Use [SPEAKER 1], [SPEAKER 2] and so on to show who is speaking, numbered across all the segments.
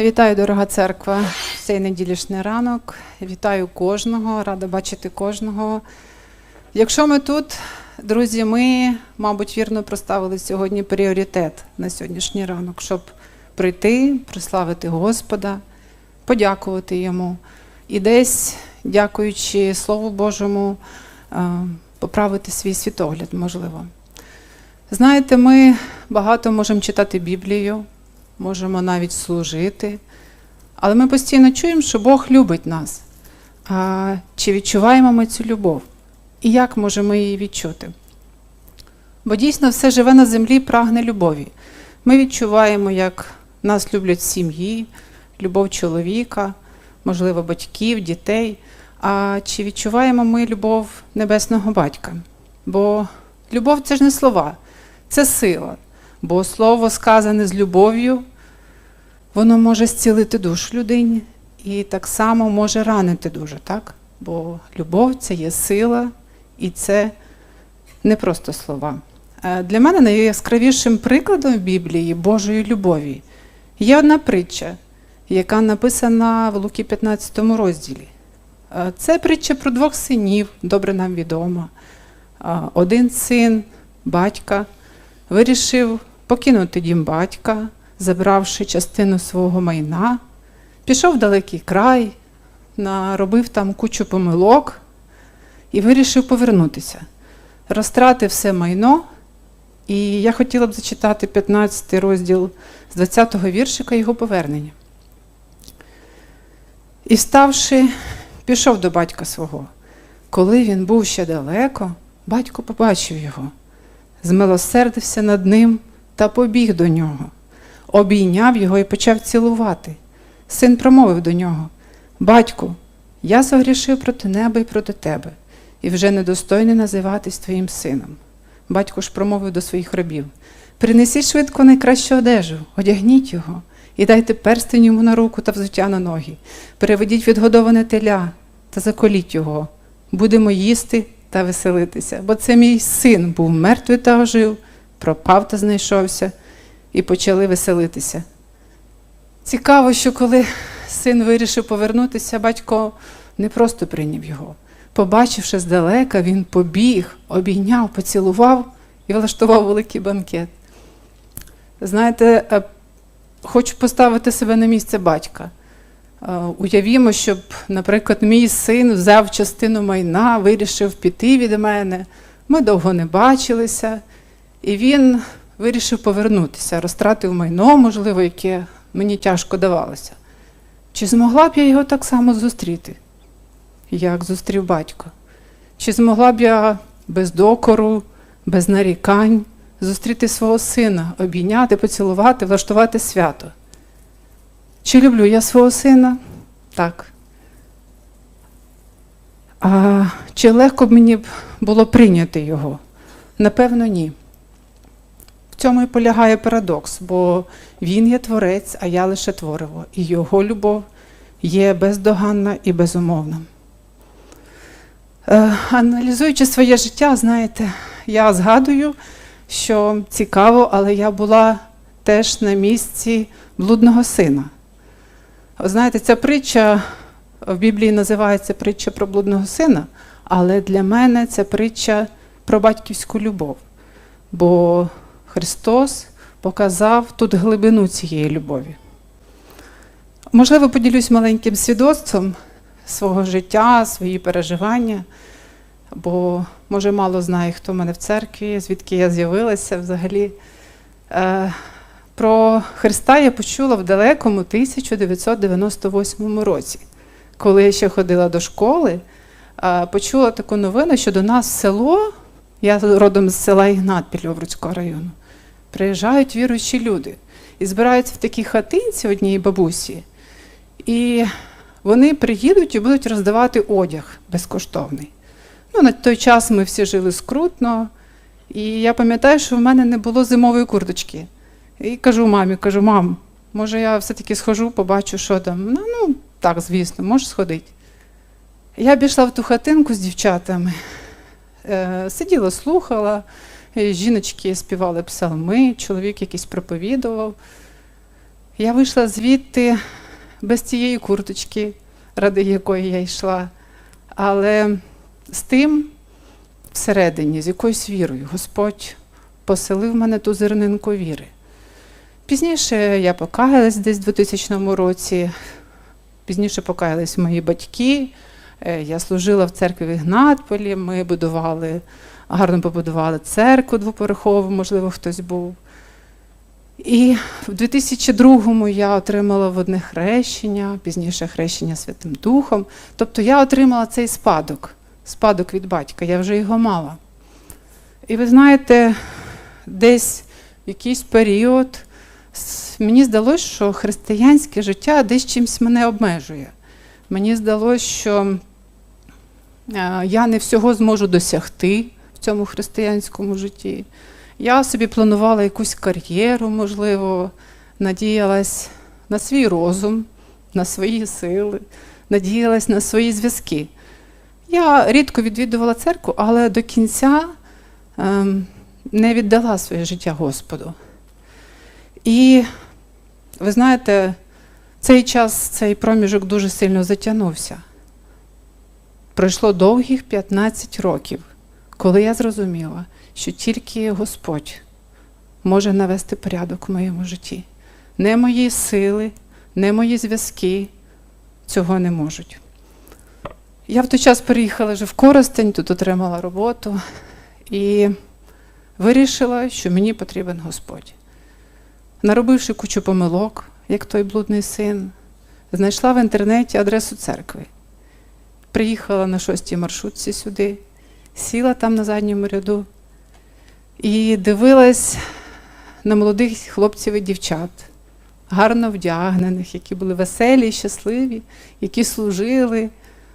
[SPEAKER 1] Вітаю, дорога церква, цей неділішній ранок. Вітаю кожного, рада бачити кожного. Якщо ми тут, друзі, ми, мабуть, вірно проставили сьогодні пріоритет на сьогоднішній ранок, щоб прийти, прославити Господа, подякувати Йому і десь, дякуючи Слову Божому, е, поправити свій світогляд, можливо. Знаєте, ми багато можемо читати Біблію, можемо навіть служити, але ми постійно чуємо, що Бог любить нас. А чи відчуваємо ми цю любов? І як можемо її відчути? Бо дійсно все живе на землі прагне любові. Ми відчуваємо, як нас люблять сім'ї, любов чоловіка, можливо, батьків, дітей. А чи відчуваємо ми любов небесного батька? Бо любов це ж не слова, це сила. Бо слово сказане з любов'ю, воно може зцілити душу людині і так само може ранити дуже, так? Бо любов це є сила, і це не просто слова. Е, Для мене найяскравішим прикладом в Біблії Божої любові є одна притча, яка написана в Луки 15 розділі. Е, Це притча про двох синів, добре нам відомо. Е, Один син, батька, вирішив покинути дім батька, забравши частину свого майна, пішов в далекий край, наробив там кучу помилок і вирішив повернутися. Розтратив все майно, і я хотіла б зачитати 15 розділ з 20-го віршика його повернення. І вставши, пішов до батька свого. Коли він був ще далеко, батько побачив його, змилосердився над ним та побіг до нього, обійняв його і почав цілувати. Син промовив до нього: Батьку, я загрішив проти неба і проти тебе, і вже недостойний називатись твоїм сином. Батько ж промовив до своїх рабів: Принесіть швидко найкращу одежу, одягніть його і дайте перстень йому на руку та взуття на ноги. Переведіть відгодоване теля та заколіть його. Будемо їсти та веселитися, бо це мій син був мертвий та ожив, пропав та знайшовся, і почали веселитися. Цікаво, що коли син вирішив повернутися, батько не просто прийняв його. Побачивши здалека, він побіг, обійняв, поцілував і влаштував великий банкет. Знаєте, е, хочу поставити себе на місце батька. Е, Уявімо, щоб, наприклад, мій син взяв частину майна, вирішив піти від мене. Ми довго не бачилися, і він вирішив повернутися, розтратив майно, можливо, яке мені тяжко давалося. Чи змогла б я його так само зустріти, як зустрів батько? Чи змогла б я без докору, без нарікань зустріти свого сина, обійняти, поцілувати, влаштувати свято? Чи люблю я свого сина? Так. А чи легко б мені було прийняти його? Напевно, ні. Цьому і полягає парадокс, бо він є творець, а я лише твориво, і його любов є бездоганна і безумовна. Е, аналізуючи своє життя, знаєте, я згадую, що цікаво, але я була теж на місці блудного сина. Знаєте, ця притча в Біблії називається притча про блудного сина, але для мене це притча про батьківську любов. Бо Христос показав тут глибину цієї любові. Можливо, поділюсь маленьким свідоцтвом свого життя, свої переживання, бо, може, мало знає, хто в мене в церкві, звідки я з'явилася взагалі. Е, про Христа я почула в далекому 1998 році, коли я ще ходила до школи, е, почула таку новину, що до нас село, я родом з села Ігнат Пільовруцького району, приїжджають віруючі люди і збираються в такій хатинці одній бабусі, і вони приїдуть і будуть роздавати одяг безкоштовний. Ну, на той час ми всі жили скрутно, і я пам'ятаю, що в мене не було зимової курточки. І кажу мамі, кажу, мам, може я все-таки схожу, побачу, що там. Ну, ну так, звісно, можеш сходити. Я пішла в ту хатинку з дівчатами, е, сиділа, слухала, жіночки співали псалми, чоловік якийсь проповідував. Я вийшла звідти без тієї курточки, ради якої я йшла, але з тим всередині, з якоюсь вірою, Господь поселив мене ту зернинку віри. Пізніше я покаялась десь в 2000 році, пізніше покаялись мої батьки. Е, Я служила в церкві в Ігнатполі, ми будували, гарно побудували церкву двоповерхову, можливо, хтось був. І в 2002-му я отримала водне хрещення, пізніше хрещення Святим Духом. Тобто я отримала цей спадок, спадок від батька, я вже його мала. І ви знаєте, десь в якийсь період мені здалося, що християнське життя десь чимось мене обмежує. Мені здалося, що е, я не всього зможу досягти в цьому християнському житті. Я собі планувала якусь кар'єру, можливо, надіялась на свій розум, на свої сили, надіялась на свої зв'язки. Я рідко відвідувала церкву, але до кінця ем, не віддала своє життя Господу. І ви знаєте, цей час, цей проміжок дуже сильно затягнувся. Пройшло довгих 15 років, коли я зрозуміла, що тільки Господь може навести порядок в моєму житті. Не мої сили, не мої зв'язки цього не можуть. Я в той час переїхала вже в Коростень, тут отримала роботу і вирішила, що мені потрібен Господь. Наробивши кучу помилок, як той блудний син, знайшла в інтернеті адресу церкви. Приїхала на шостій маршрутці сюди, сіла там на задньому ряду і дивилась на молодих хлопців і дівчат, гарно вдягнених, які були веселі, щасливі, які служили.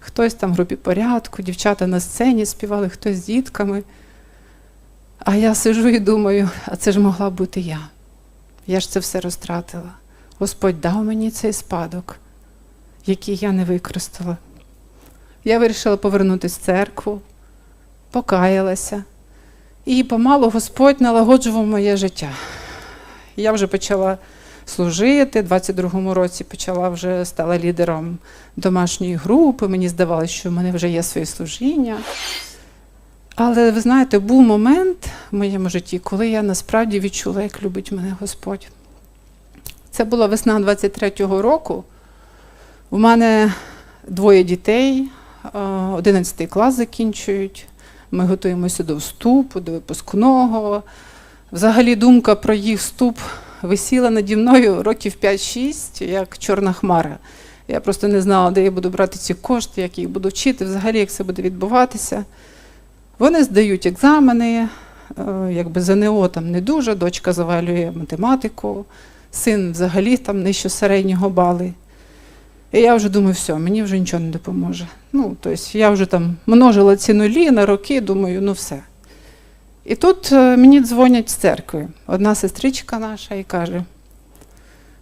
[SPEAKER 1] Хтось там в групі порядку, дівчата на сцені співали, хтось з дітками. А я сижу і думаю, а це ж могла бути я. Я ж це все розтратила. Господь дав мені цей спадок, який я не використала. Я вирішила повернутися в церкву, покаялася. І помалу Господь налагоджував моє життя. Я вже почала служити, в 22-му році почала вже стала лідером домашньої групи. Мені здавалося, що в мене вже є своє служіння. Але ви знаєте, був момент в моєму житті, коли я насправді відчула, як любить мене Господь. Це була весна 23-го року. У мене двоє дітей, е, 11 клас закінчують. Ми готуємося до вступу, до випускного. Взагалі думка про їх вступ висіла наді мною років 5-6, як чорна хмара. Я просто не знала, де я буду брати ці кошти, як їх буду вчити, взагалі, як це буде відбуватися. Вони здають екзамени, е, якби ЗНО там не дуже, дочка завалює математику, син взагалі там нижче середнього бали. І я вже думаю, все, мені вже нічого не допоможе. Ну, тобто я вже там множила ці нулі на роки, думаю, ну все. І тут е, мені дзвонять з церкви. Одна сестричка наша і каже: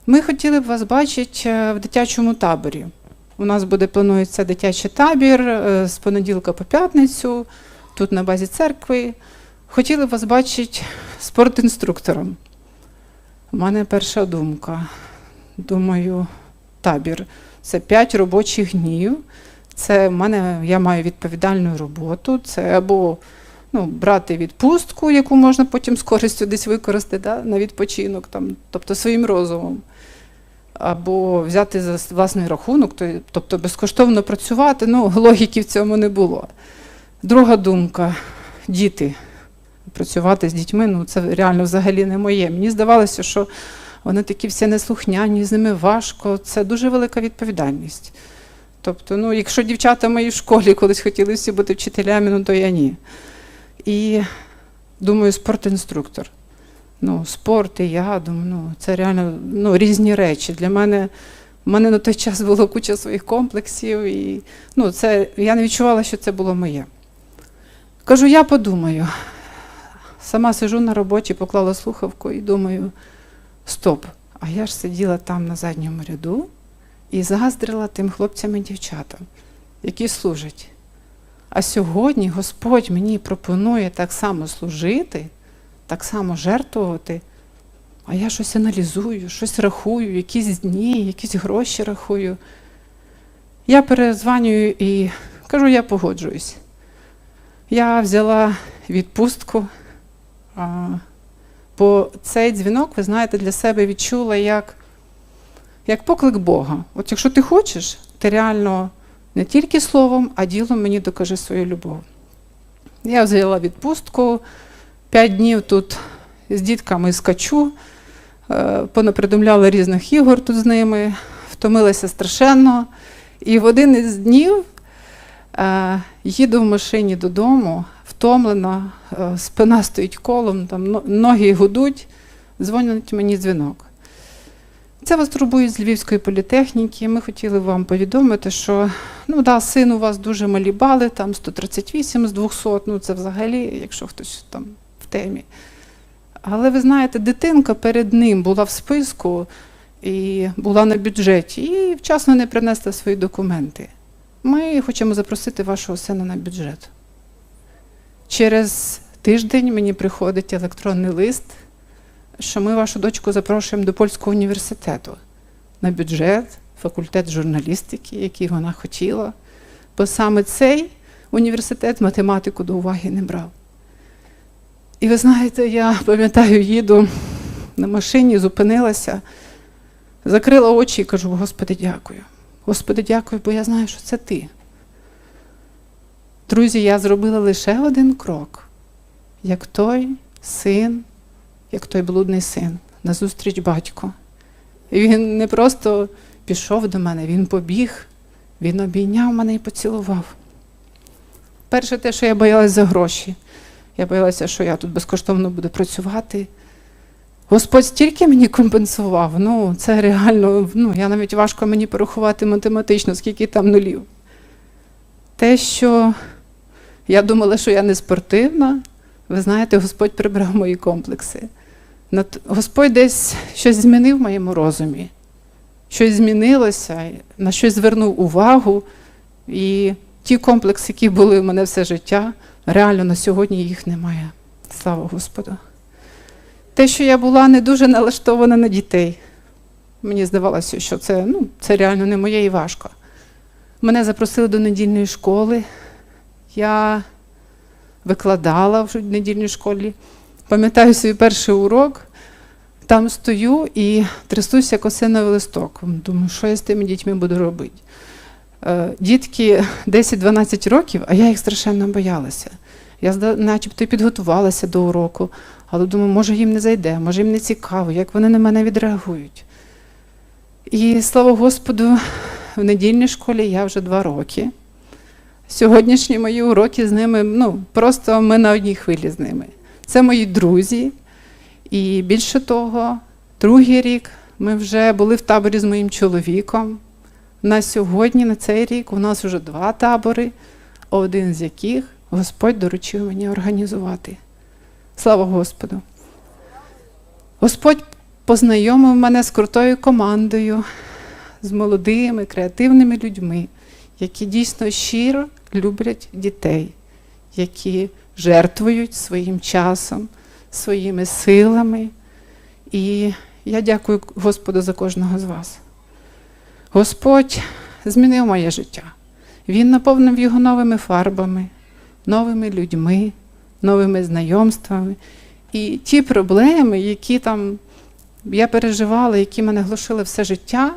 [SPEAKER 1] ми хотіли б вас бачити е, в дитячому таборі. У нас буде планується дитячий табір е, з понеділка по п'ятницю, тут на базі церкви. Хотіли б вас бачити спортінструктором. У мене перша думка. Думаю, табір це 5 робочих днів. Це в мене я маю відповідальну роботу. Це або ну, брати відпустку, яку можна потім з користю десь використати да, на відпочинок, там, тобто своїм розумом. Або взяти за власний рахунок, тобто безкоштовно працювати. Ну, логіки в цьому не було. Друга думка діти. Працювати з дітьми, ну це реально взагалі не моє. Мені здавалося, що вони такі всі неслухняні, з ними важко. Це дуже велика відповідальність. Тобто, ну, якщо дівчата в школі колись хотіли всі бути вчителями, ну то я ні. І думаю, спортінструктор. Ну, спорт і я думаю, ну, це реально ну, різні речі. Для мене в мене на той час було куча своїх комплексів, і ну, це, я не відчувала, що це було моє. Кажу, я подумаю. Сама сижу на роботі, поклала слухавку і думаю, стоп, а я ж сиділа там на задньому ряду і заздрила тим хлопцям і дівчатам, які служать. А сьогодні Господь мені пропонує так само служити, так само жертвувати А я щось аналізую, щось рахую, якісь дні, якісь гроші рахую. Я перезванюю і кажу, я погоджуюсь. Я взяла відпустку, бо цей дзвінок, ви знаєте, для себе відчула як, як поклик Бога. От якщо ти хочеш, ти реально не тільки словом, а ділом мені докажи свою любов. Я взяла відпустку, п'ять днів тут з дітками скачу, е, понапридумляла різних ігор тут з ними, втомилася страшенно. І в один із днів е, їду в машині додому, втомлена, е, спина стоїть колом, там, ноги гудуть, дзвонять мені дзвінок. Це вас турбує з Львівської політехніки. Ми хотіли вам повідомити, що ну, да, син у вас дуже малі бали, там 138 з 200, ну це взагалі, якщо хтось там в темі. Але ви знаєте, дитинка перед ним була в списку і була на бюджеті, і вчасно не принесла свої документи. Ми хочемо запросити вашого сина на бюджет. Через тиждень мені приходить електронний лист, що ми вашу дочку запрошуємо до польського університету на бюджет, факультет журналістики, який вона хотіла. Бо саме цей університет математику до уваги не брав. І ви знаєте, я пам'ятаю, їду на машині, зупинилася, закрила очі і кажу: Господи, дякую. Господи, дякую, бо я знаю, що це ти. Друзі, я зробила лише один крок, як той син, як той блудний син, назустріч батько. І він не просто пішов до мене, він побіг, він обійняв мене і поцілував. Перше те, що я боялася за гроші. Я боялася, що я тут безкоштовно буду працювати. Господь стільки мені компенсував. Ну, це реально, ну, я навіть важко мені порахувати математично, скільки там нулів. Те, що я думала, що я не спортивна, ви знаєте, Господь прибрав мої комплекси. Господь десь щось змінив в моєму розумі, щось змінилося, на щось звернув увагу. І ті комплекси, які були в мене все життя, реально на сьогодні їх немає. Слава Господу. Те, що я була не дуже налаштована на дітей. Мені здавалося, що це, ну, це реально не моє і важко. Мене запросили до недільної школи. Я викладала в недільній школі. Пам'ятаю свій перший урок. Там стою і трясуся як осиновий листок. Думаю, що я з тими дітьми буду робити. Е, Дітки 10-12 років, а я їх страшенно боялася. Я начебто підготувалася до уроку, але думаю, може їм не зайде, може їм не цікаво, як вони на мене відреагують. І слава Господу, в недільній школі я вже два роки. Сьогоднішні мої уроки з ними, ну, просто ми на одній хвилі з ними. Це мої друзі. І більше того, другий рік ми вже були в таборі з моїм чоловіком. На сьогодні, на цей рік, у нас вже два табори, один з яких Господь доручив мені організувати. Слава Господу! Господь познайомив мене з крутою командою, з молодими, креативними людьми, які дійсно щиро люблять дітей, які жертвують своїм часом, своїми силами. І я дякую Господу за кожного з вас. Господь змінив моє життя. Він наповнив його новими фарбами, новими людьми, новими знайомствами. І ті проблеми, які там я переживала, які мене глушили все життя,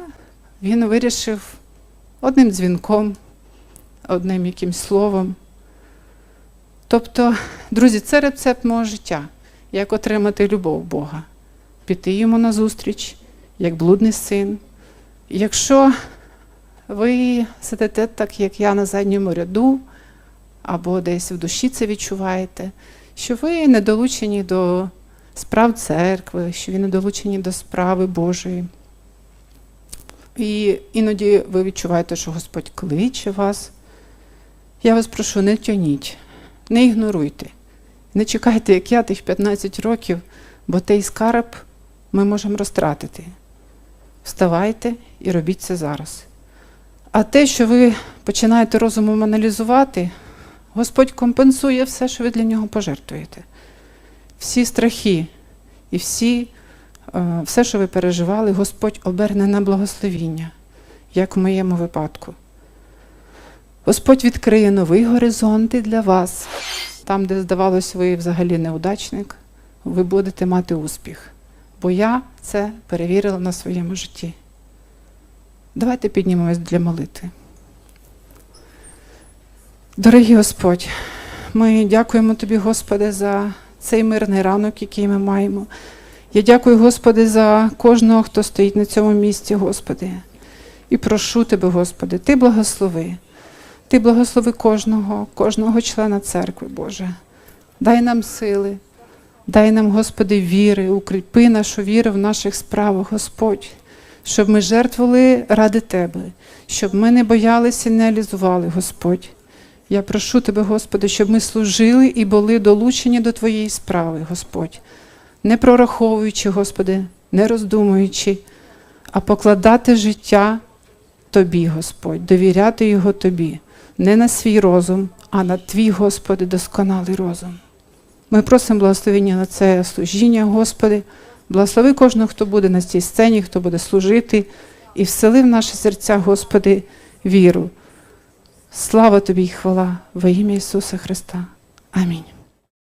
[SPEAKER 1] він вирішив одним дзвінком, одним якимсь словом. Тобто, друзі, це рецепт мого життя, як отримати любов Бога, піти йому назустріч, як блудний син. Якщо ви сидите так, як я на задньому ряду, або десь в душі це відчуваєте, що ви не долучені до справ церкви, що ви не долучені до справи Божої. І іноді ви відчуваєте, що Господь кличе вас. Я вас прошу, не тяніть, не ігноруйте, не чекайте, як я тих 15 років, бо той скарб ми можемо розтратити. Вставайте і робіть це зараз. А те, що ви починаєте розумом аналізувати, Господь компенсує все, що ви для нього пожертвуєте. Всі страхи і всі все, що ви переживали, Господь оберне на благословіння, як в моєму випадку. Господь відкриє нові горизонти для вас. Там, де здавалось, ви взагалі неудачник, ви будете мати успіх. Бо я це перевірила на своєму житті. Давайте піднімемось для молитви. Дорогий Господь, ми дякуємо Тобі, Господи, за цей мирний ранок, який ми маємо. Я дякую, Господи, за кожного, хто стоїть на цьому місці, Господи. І прошу Тебе, Господи, Ти благослови. Ти благослови кожного, кожного члена церкви, Боже. Дай нам сили, дай нам, Господи, віри, укріпи нашу віру в наших справах, Господь, щоб ми жертвували ради Тебе, щоб ми не боялися і не алізували, Господь. Я прошу Тебе, Господи, щоб ми служили і були долучені до Твоєї справи, Господь, не прораховуючи, Господи, не роздумуючи, а покладати життя Тобі, Господь, довіряти його Тобі, не на свій розум, а на Твій, Господи, досконалий розум. Ми просимо благословення на це служіння, Господи. Благослови кожного, хто буде на цій сцені, хто буде служити, і всели в наші серця, Господи, віру. Слава тобі і хвала во ім'я Ісуса Христа. Амінь.